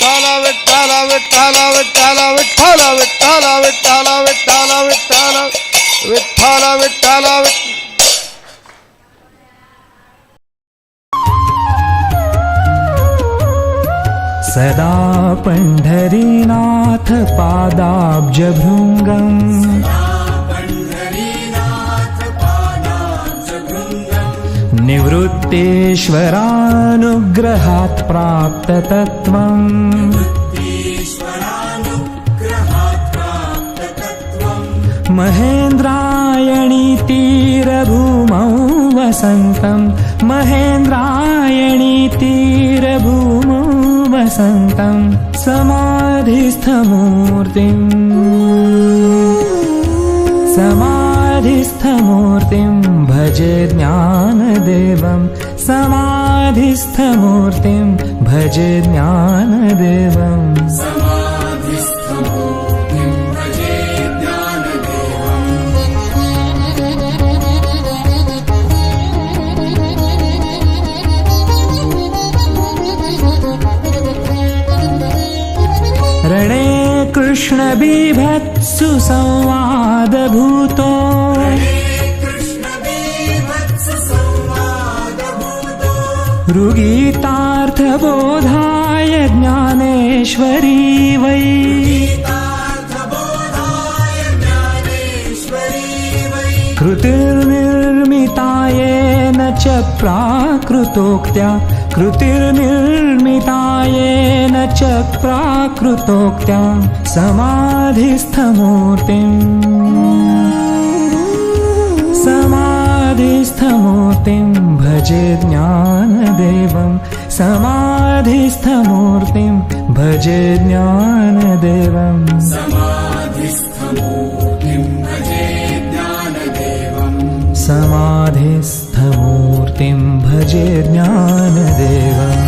विठ्ठल विठ्ठल विठ्ठल विठ्ठल विठ्ठल विठ्ठल विठ्ठल विठ्ठल विठ्ठल विठ्ठल विठ्ठल विठ्ठल सदा पण्ढरीनाथ पादाब्जभृङ्गम् निवृत्तेश्वरानुग्रहात् प्राप्ततत्त्वम्। महेन्द्रायणीतीरभूमौ वसन्तं महेन्द्रायणी वसन्तं समाधिस्थमूर्तिम्। समाधिस्थमूर्तिम्। भजे ज्ञानदेवं समाधिस्थमूर्तिं भजे ज्ञानदेवम् रणे कृष्णबिभत्सु संवादभूतो ऋगीतार्थबोधाय ज्ञानेश्वरी वै। कृतिर्निर्मितायेन च प्राकृतोक्त्या। कृतिर्निर्मितायेन च प्राकृतोक्त्या। समाधिस्थमूर्तिम् समाधिस्थमूर्तिं भजे ज्ञानदेवं। समाधिस्थमूर्तिं भजे ज्ञानदेवम् समाधिस्थमूर्तिं भजे ज्ञानदेवम्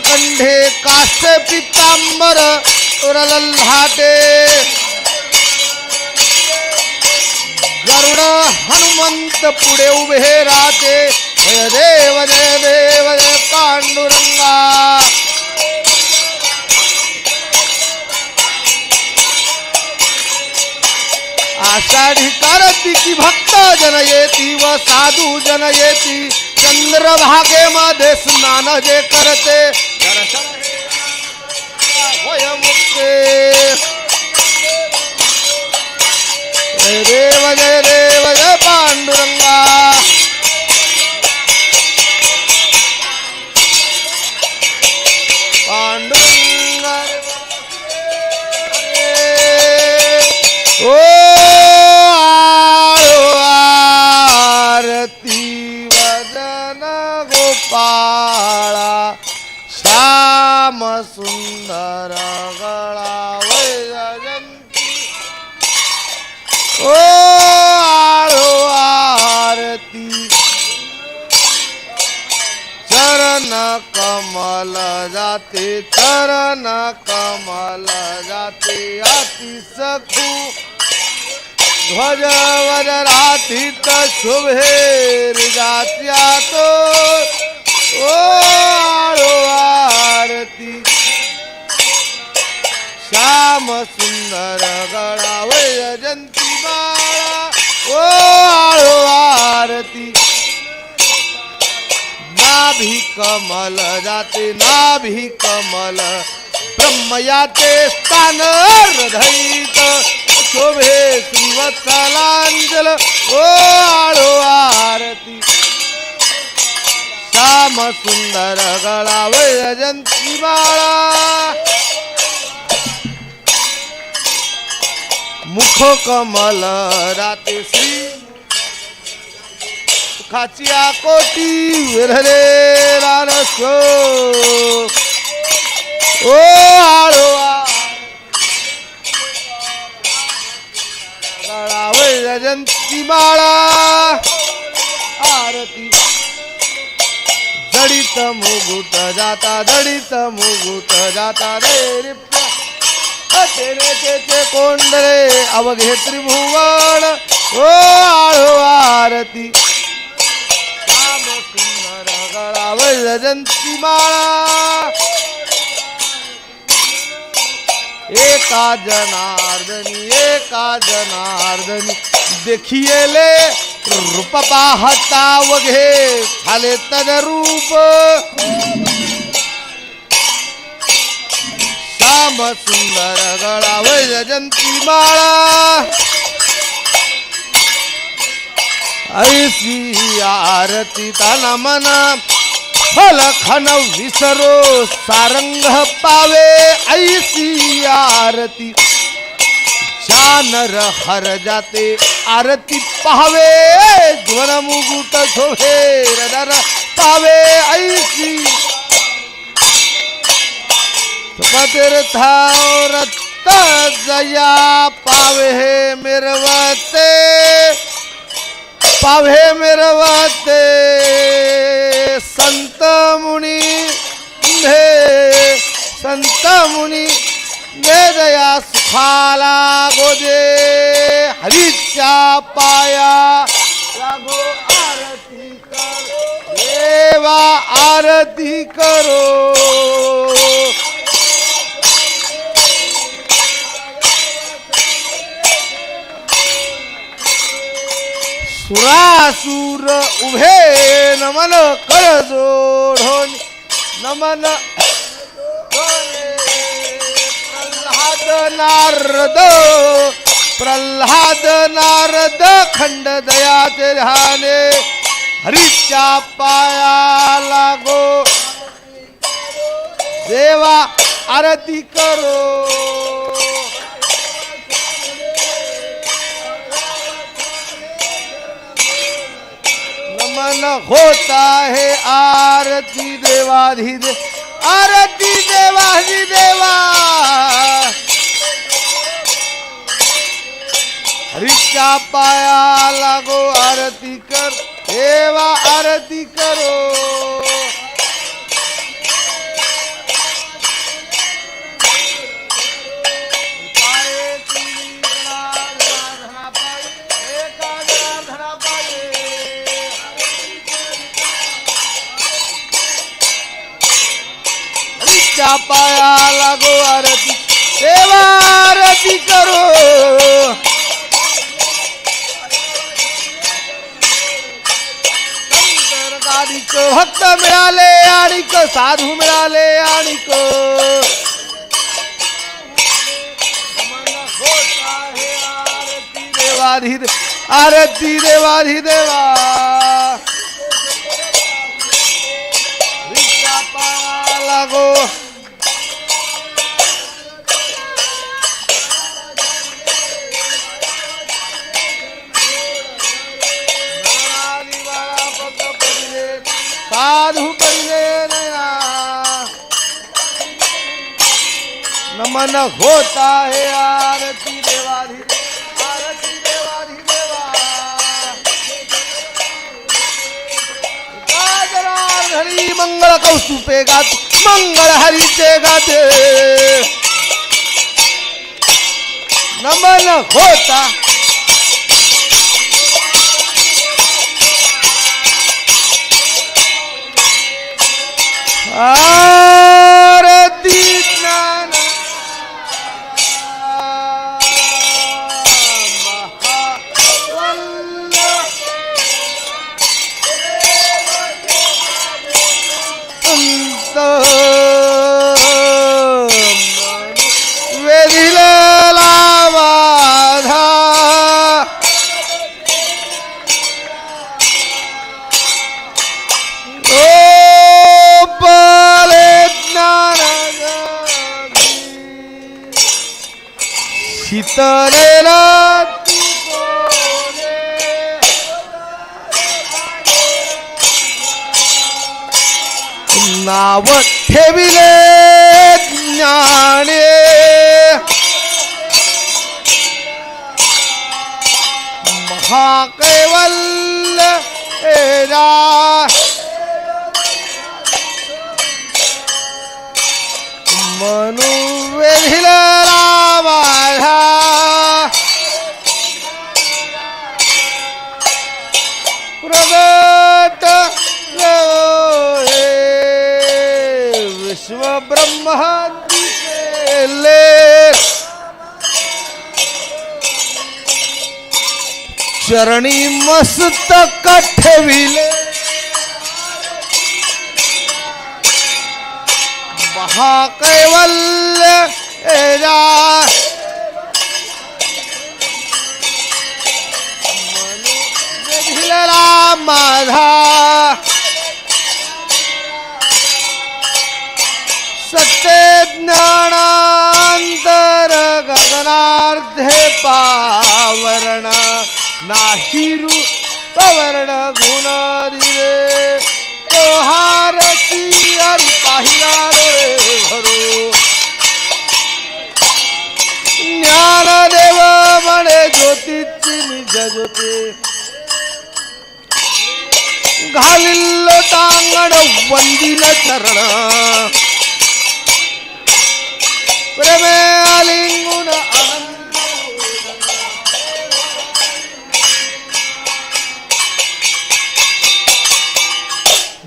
कंठे कास्य पितांबर उरलल्हाटे गरुड हनुमंत पुढे उभे राहते. जय देव जय देव जय पांडुरंगा. आषाढी कार्तिकी भक्त जन येती व साधू जन येती. चंद्रभागेमध्ये स्नान जे करते श्याम सुंदर गळा वैजयंती ओ आळो आरती. चरण कमल जाते चरण कमल जाते अति सखू. ध्वज वजरातीत शुभेर जात्या तो ओ श्याम सुंदर गळा वैजंती बाळा. ओ आळो आरती. नाभी कमल जाते नाभी कमल. ब्रह्मयाते स्थान हृदयित. शोभे श्रीवत्सलांजल. ओ आळो आरती. श्याम सुंदर गळा वैजंती बाळा. मुख कमल राते श्री सुखाची कोटी विरहले रारसो। ओ आळो आ. गळा माळा आरती। जडित मुगुट जाता जडित मुगुट जाता रे रिप्या तेरे कोंडरे अवघे त्रिभुवन ओ आळो आरती. श्याम माळा. एका जनार्दनी एका जनार्दनी देखियेले रूप पाहता वघे खाले तद रूप. श्याम सुंदर गळा वैजयंती माळा. ऐसी आरती ताना मना. फलखन विसरो सारंग पावे. ऐसी आरती. जानर हर जाते आरती पावे. ज्वर मुगुट शोभे रदर पावे ऐसी रत्त जया पावे मिरवते। पावे मिरवते। संत मुनी हे संत मुनी दे दया सुखाला गोदे हरीच्या पाया लागो आरती कर। देवा आरती करो। सुरासुर उभे नमन कर जोडोन नमन प्रल्हाद नारद प्रल्हाद नारद खंड दयाचे ध्याने. हरीच्या पाया लागो. देवा आरती करो. होता है आरती देवाधि दे, आरती देवाधि देवा। हरीच्या पाया, लागो आरती कर, देवा आरती करो। हरीच्या पाया लागो आरती. देवा आरती करो. शंकर भक्त मिळाले आणिक साधू मिळाले आणिक. देवाधी आरती देवाधी देवा. हरीच्या लागो मन होता है आरती देवारी आरती देवाधी देवा. गाजरार हरी मंगळ कौस्तुपे गात मंगळ हरीचे गाते. नमन होता आरती शीतलेला नाव ठेविले ज्ञाने महाकैवल्य एरा मनु चरणी मस्त कठविले. महाकैवल्य एरा माझा नाही पवर्ण गुणारी रे तोहार हारती हरी पाहिला रे घरो ज्ञानदेव म्हणे ज्योतीची निज ज्योती घालिल्ल टांगण वंदिल चरण. प्रेमे आलिंगुन आनंद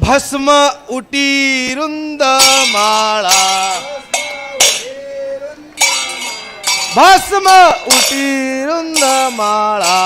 भस्म उटी रुंद माळा भस्म उटी रुंद माळा